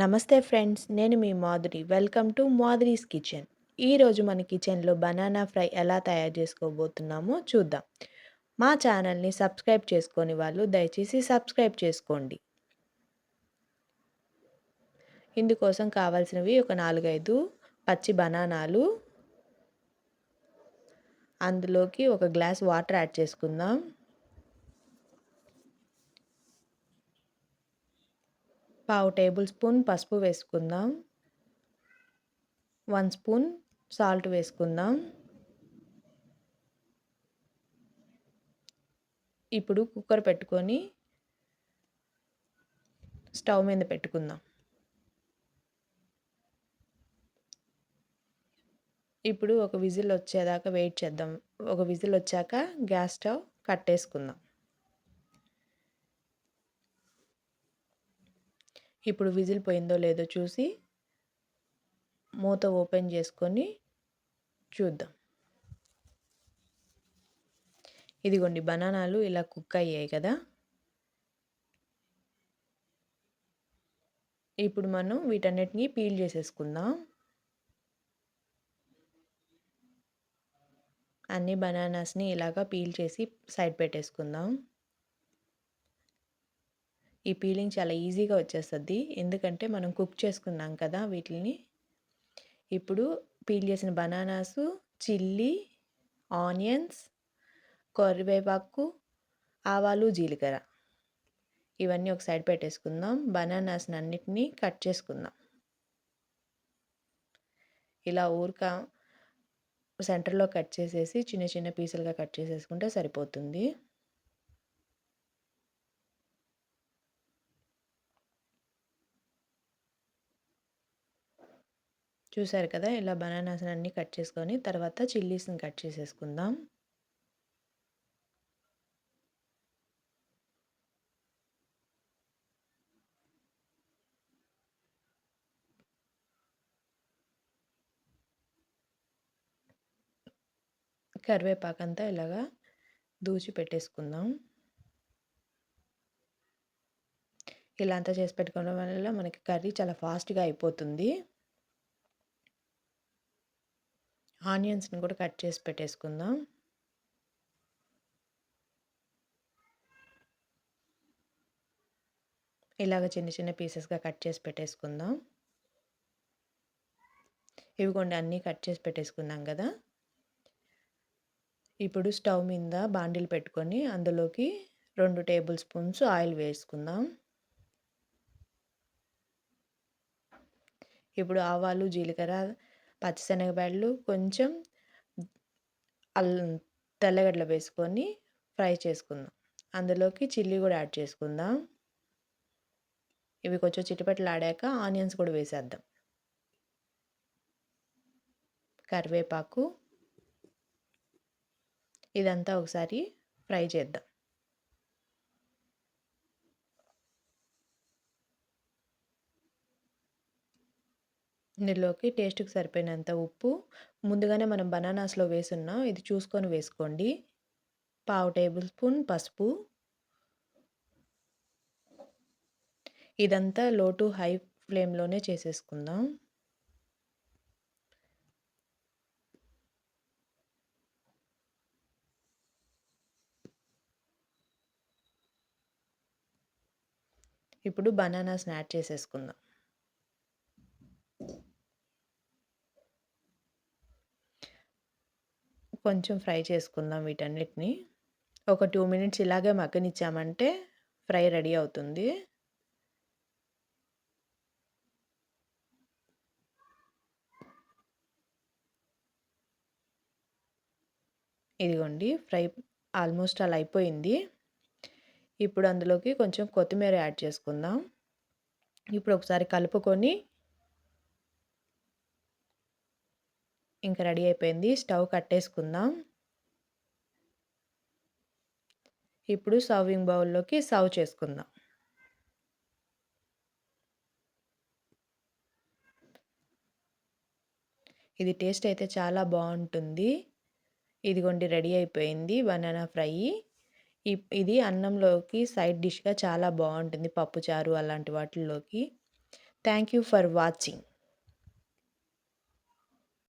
నమస్తే ఫ్రెండ్స్ నేను మీ Madhuri. Welcome to Madhuri's kitchen. ఈరోజు మన కిచెన్లో బనానా ఫ్రై ఎలా తయారు చేసుకోబోతున్నామో చూద్దాం. మా ఛానల్ని సబ్స్క్రైబ్ చేసుకొని వాళ్ళు దయచేసి సబ్స్క్రైబ్ చేసుకోండి. ఇందుకోసం కావాల్సినవి ఒక నాలుగైదు పచ్చి బనానాలు. అందులోకి ఒక గ్లాస్ వాటర్ యాడ్ చేసుకుందాం. పావు టేబుల్ స్పూన్ పసుపు వేసుకుందాం. వన్ స్పూన్ సాల్ట్ వేసుకుందాం. ఇప్పుడు కుక్కర్ పెట్టుకొని స్టవ్ మీద పెట్టుకుందాం. ఇప్పుడు ఒక విజిల్ వచ్చేదాకా వెయిట్ చేద్దాం. ఒక విజిల్ వచ్చాక గ్యాస్ స్టవ్ కట్టేసుకుందాం. ఇప్పుడు విజిల్ పోయిందో లేదో చూసి మూత ఓపెన్ చేసుకొని చూద్దాం. ఇదిగోండి బనానాలు ఇలా కుక్ అయ్యాయి కదా. ఇప్పుడు మనం వీటన్నిటిని పీల్ చేసేసుకుందాం. అన్ని బనానాస్ని ఇలాగా పీల్ చేసి సైడ్ పెట్టేసుకుందాం. ఈ పీలింగ్ చాలా ఈజీగా వచ్చేస్తుంది. ఎందుకంటే మనం కుక్ చేసుకున్నాం కదా వీటిని ఇప్పుడు పీల్ చేసిన బనానాసు చిల్లీ ఆనియన్స్ కరివేపాకు ఆవాలు జీలకర్ర. ఇవన్నీ ఒక సైడ్ పెట్టేసుకుందాం. బనానాస్ని అన్నిటినీ కట్ చేసుకుందాం. ఇలా ఊరిక సెంటర్లో కట్ చేసేసి చిన్న చిన్న పీసులుగా కట్ చేసేసుకుంటే సరిపోతుంది. చూసారు కదా ఇలా బనానాస్ అన్నీ కట్ చేసుకొని తర్వాత చిల్లీస్ని కట్ చేసేసుకుందాం. కరివేపాకంతా ఇలాగా దూచి పెట్టేసుకుందాం. ఇలా అంతా చేసి పెట్టుకోవడం వల్ల మనకి కర్రీ చాలా ఫాస్ట్గా అయిపోతుంది. ఆనియన్స్ని కూడా కట్ చేసి పెట్టేసుకుందాం. ఇలాగ చిన్న చిన్న పీసెస్గా కట్ చేసి పెట్టేసుకుందాం. ఇవి కొన్ని అన్నీ కట్ చేసి పెట్టేసుకున్నాం కదా. ఇప్పుడు స్టవ్ మీద బాండిల్ పెట్టుకొని అందులోకి రెండు టేబుల్ స్పూన్స్ ఆయిల్ వేసుకుందాం. ఇప్పుడు ఆవాలు జీలకర్ర పచ్చిశనగబ్యాళ్ళు కొంచెం అల్లం తెల్లగడ్డలు వేసుకొని ఫ్రై చేసుకుందాం. అందులోకి చిల్లీ కూడా యాడ్ చేసుకుందాం. ఇవి కొంచెం చిటిపట్లు ఆడాక ఆనియన్స్ కూడా వేసేద్దాం. కరివేపాకు ఇదంతా ఒకసారి ఫ్రై చేద్దాం. ఇందులోకి టేస్ట్కి సరిపోయినంత ఉప్పు ముందుగానే మనం బనానాస్లో వేసున్నాం ఇది చూసుకొని వేసుకోండి. పావు టేబుల్ స్పూన్ పసుపు. ఇదంతా లో టు హై ఫ్లేమ్లోనే చేసేసుకుందాం. ఇప్పుడు బనానాస్ని యాడ్ చేసేసుకుందాం. కొంచెం ఫ్రై చేసుకుందాం వీటన్నిటిని. ఒక టూ మినిట్స్ ఇలాగే మగ్గనిచ్చామంటే ఫ్రై రెడీ అవుతుంది. ఇదిగోండి ఫ్రై ఆల్మోస్ట్ అలా అయిపోయింది. ఇప్పుడు అందులోకి కొంచెం కొత్తిమీర యాడ్ చేసుకుందాం. ఇప్పుడు ఒకసారి కలుపుకొని ఇంకా రెడీ అయిపోయింది. స్టవ్ కట్టేసుకుందాం. ఇప్పుడు సర్వింగ్ బౌల్లోకి సర్వ్ చేసుకుందాం. ఇది టేస్ట్ అయితే చాలా బాగుంటుంది. ఇదిగోండి రెడీ అయిపోయింది బనానా ఫ్రై. ఇది అన్నంలోకి సైడ్ డిష్గా చాలా బాగుంటుంది పప్పుచారు అలాంటి వాటిల్లోకి. Thank you for watching.